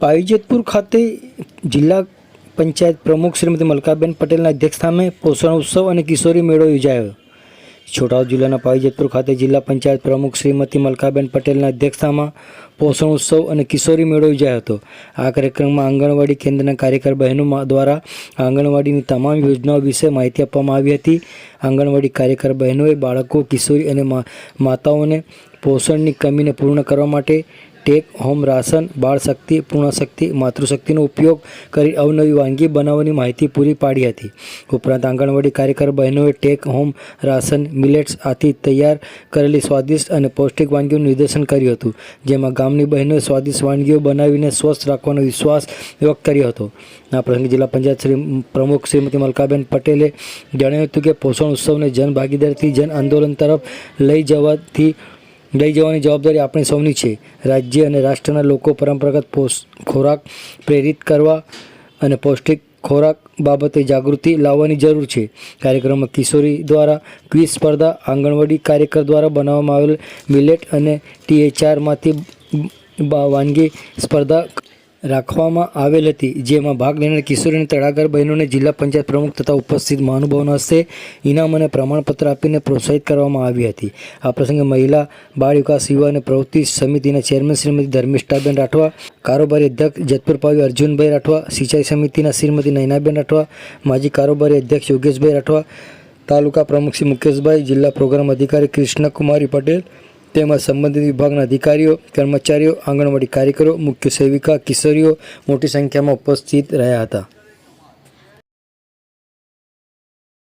પાવીજેતપુર ખાતે જિલ્લા પંચાયત પ્રમુખ શ્રીમતી મલકાબેન પટેલના અધ્યક્ષસ્થાને પોષણ ઉત્સવ અને કિશોરી મેળો યોજાયો. છોટાઉદ જિલ્લાના પાવીજેતપુર ખાતે જિલ્લા પંચાયત પ્રમુખ શ્રીમતી મલકાબેન પટેલના અધ્યક્ષતામાં પોષણ ઉત્સવ અને કિશોરી મેળો યોજાયો હતો. આ કાર્યક્રમમાં આંગણવાડી કેન્દ્રના કાર્યકર બહેનો દ્વારા આંગણવાડીની તમામ યોજનાઓ વિશે માહિતી આપવામાં આવી હતી. આંગણવાડી કાર્યકર બહેનોએ બાળકો, કિશોરી અને માતાઓને પોષણની કમીને પૂર્ણ કરવા માટે ટેક હોમ રાશન, બાળશક્તિ, પૂર્ણશક્તિ, માતૃશક્તિનો ઉપયોગ કરી અવનવી વાનગી બનાવવાની માહિતી પૂરી પાડી હતી. ઉપરાંત આંગણવાડી કાર્યકર બહેનોએ ટેક હોમ રાશન મિલેટ્સ આથી તૈયાર કરેલી સ્વાદિષ્ટ અને પૌષ્ટિક વાનગીઓનું નિર્દેશન કર્યું હતું, જેમાં ગામની બહેનોએ સ્વાદિષ્ટ વાનગીઓ બનાવીને સ્વસ્થ રાખવાનો વિશ્વાસ વ્યક્ત કર્યો હતો. આ પ્રસંગે જિલ્લા પંચાયત શ્રી પ્રમુખ શ્રીમતી મલકાબેન પટેલે જણાવ્યું હતું કે પોષણ ઉત્સવને જન ભાગીદારીથી જન આંદોલન તરફ લઈ જવાથી લઈ જવાની જવાબદારી આપણી સૌની છે. રાજ્ય અને રાષ્ટ્રના લોકો પરંપરાગત ખોરાક પ્રેરિત કરવા અને પૌષ્ટિક ખોરાક બાબતે જાગૃતિ લાવવાની જરૂર છે. કાર્યક્રમમાં કિશોરી દ્વારા ક્વિઝ સ્પર્ધા, આંગણવાડી કાર્યકર દ્વારા બનાવવામાં આવેલ મિલેટ અને ટીએચઆરમાંથી વાનગી સ્પર્ધા રાખવામાં આવેલ હતી. જેમાં ભાગ લેનાર કિશોરી અને તળાગર બહેનોને જિલ્લા પંચાયત પ્રમુખ તથા ઉપસ્થિત મહાનુભાવોના હસ્તે ઇનામ અને પ્રમાણપત્ર આપીને પ્રોત્સાહિત કરવામાં આવી હતી. આ પ્રસંગે મહિલા બાળ વિકાસ યુવા અને પ્રવૃત્તિ સમિતિના ચેરમેન શ્રીમતી ધર્મિષ્ઠાબેન રાઠવા, કારોબારી અધ્યક્ષ જતપુરપાવી અર્જુનભાઈ રાઠવા, સિંચાઈ સમિતિના શ્રીમતી નૈનાબેન રાઠવા, માજી કારોબારી અધ્યક્ષ યોગેશભાઈ રાઠવા, તાલુકા પ્રમુખ શ્રી મુકેશભાઈ, જિલ્લા પ્રોગ્રામ અધિકારી કૃષ્ણકુમારી પટેલ તેમજ સંબંધિત વિભાગના અધિકારીઓ, કર્મચારીઓ, આંગણવાડી કાર્યકરો, મુખ્ય સેવિકા, કિશોરીઓ મોટી સંખ્યામાં ઉપસ્થિત રહ્યા હતા.